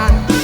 errado.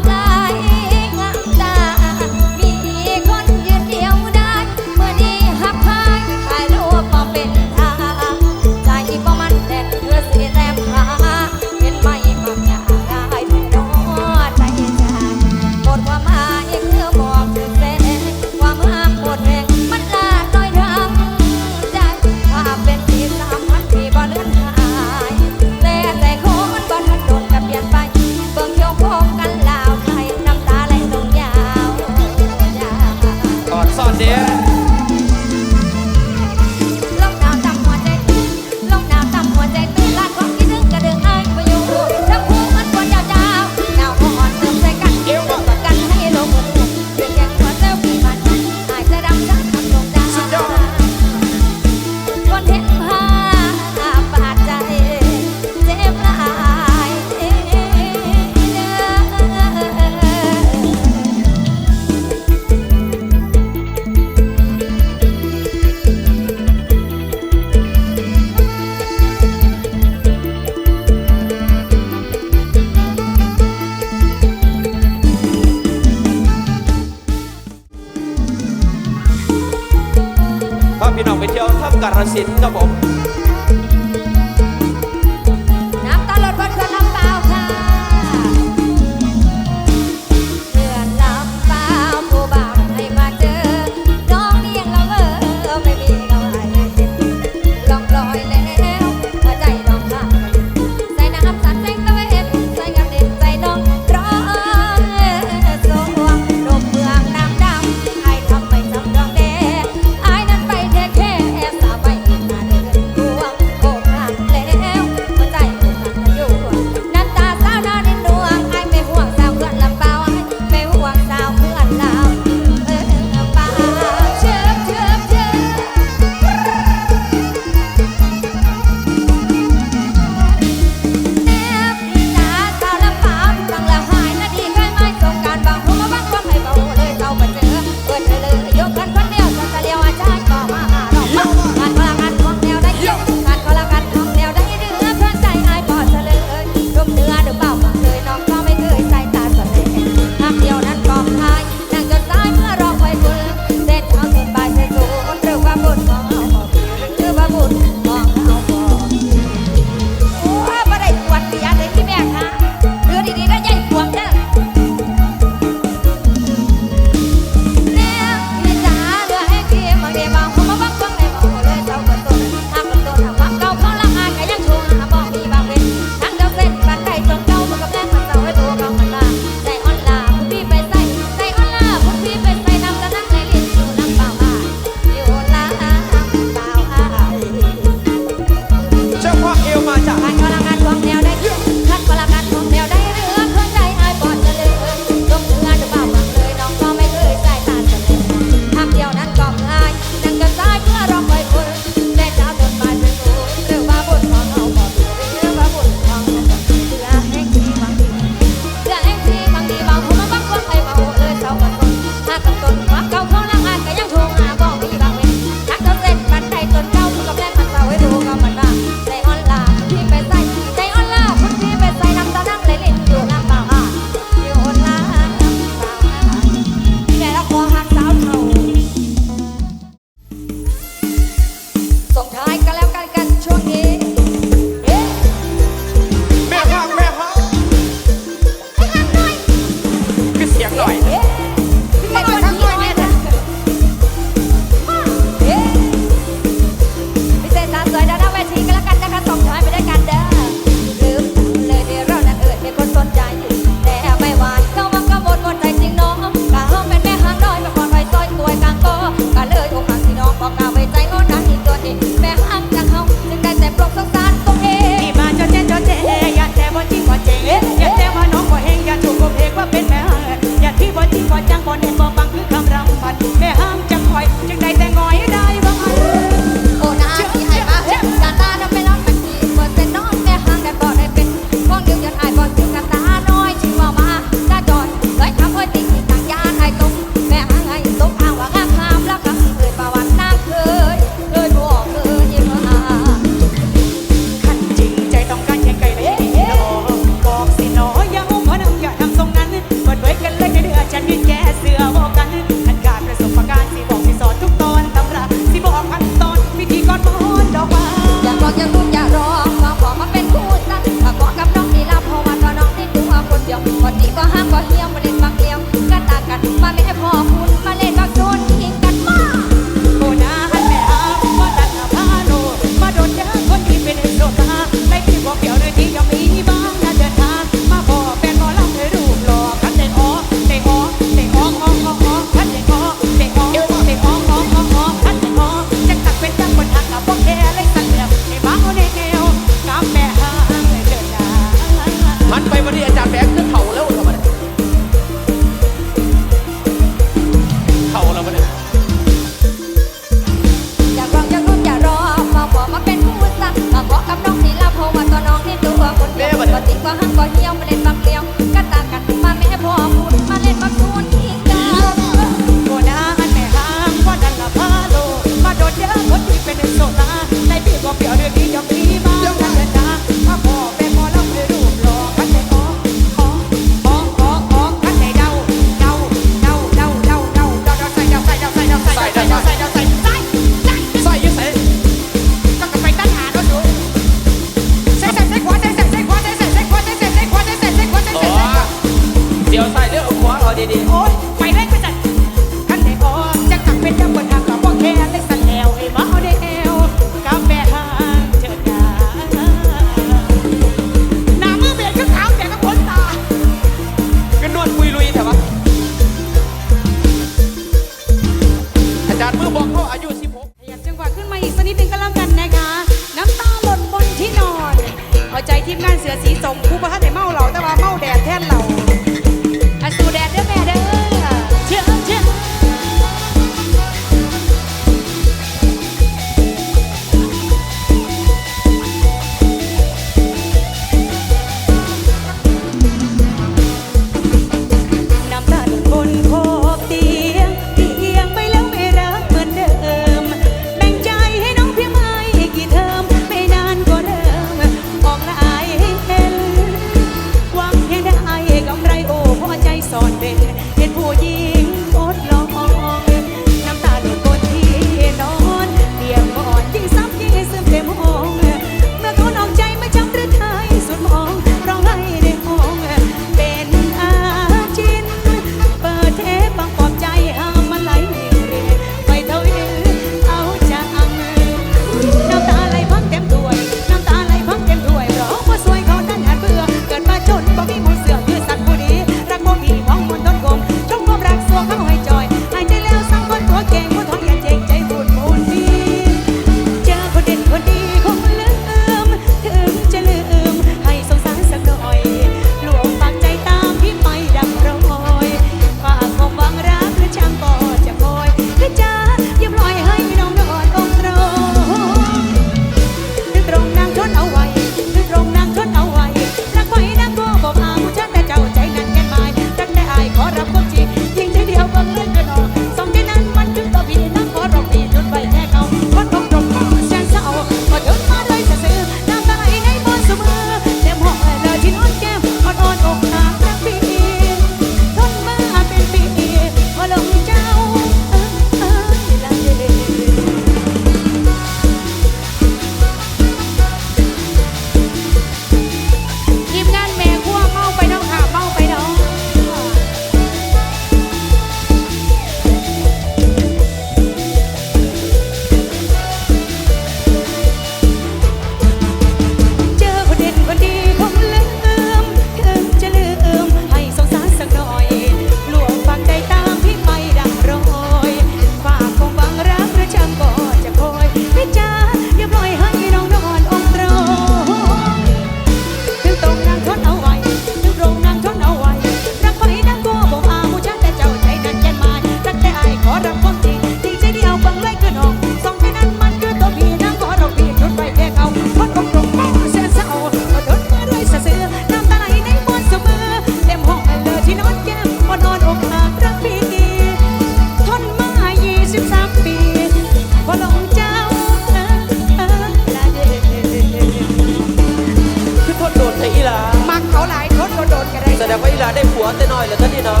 ดงว่าอีหลาได้ผัวแต่น้อยแล้วตอนนี้เนาะ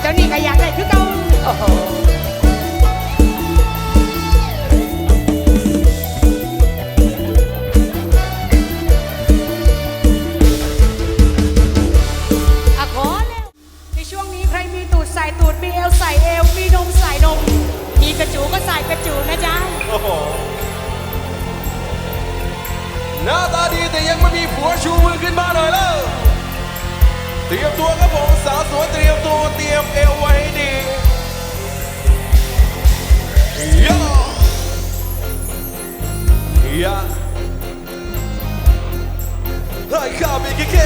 เจ้านี่ก็อยากได้คือเก่าโอ้หอขอแล้วในช่วงนี้ใครมีตูดใส่ตูดมีเอวใส่เอวมีนมใส่นมมีกระจูก็ใส่กระจูนะจ๊ะหน้าตาดีแต่ยังไม่มีผัวชูมือขึ้นมาเลยแล้ว เตรียมตัวครับผมสาวสวยเตรียมตัวเตรียมเอวไว้ดีโย่อย่าไล่ข้าไปกิเก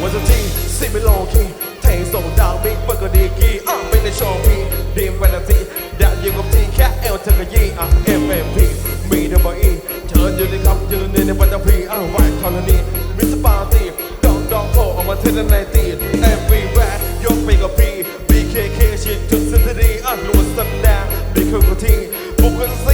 วันจริงสิไม่ลองคิดแทงโซดาบิ๊กเบิร์กดีกี้อะไป็นในช่องพี่ดีมแฟนตาซีดาวยิงกับทีแค่เอลเธอกะยี่อะเอ็ P มีมีดับเบิอีเธอยืนในคำยืนในในวันตะพีอะไหวคราวนี้มิสปาร์ตี้ ดองโผล่ออกมาเทและในตีด everywhere ยกไปกับพี BKK ฉีดจุดสตรีอันนวดสันแดงมีเคอร์กรทิงบุกกันซี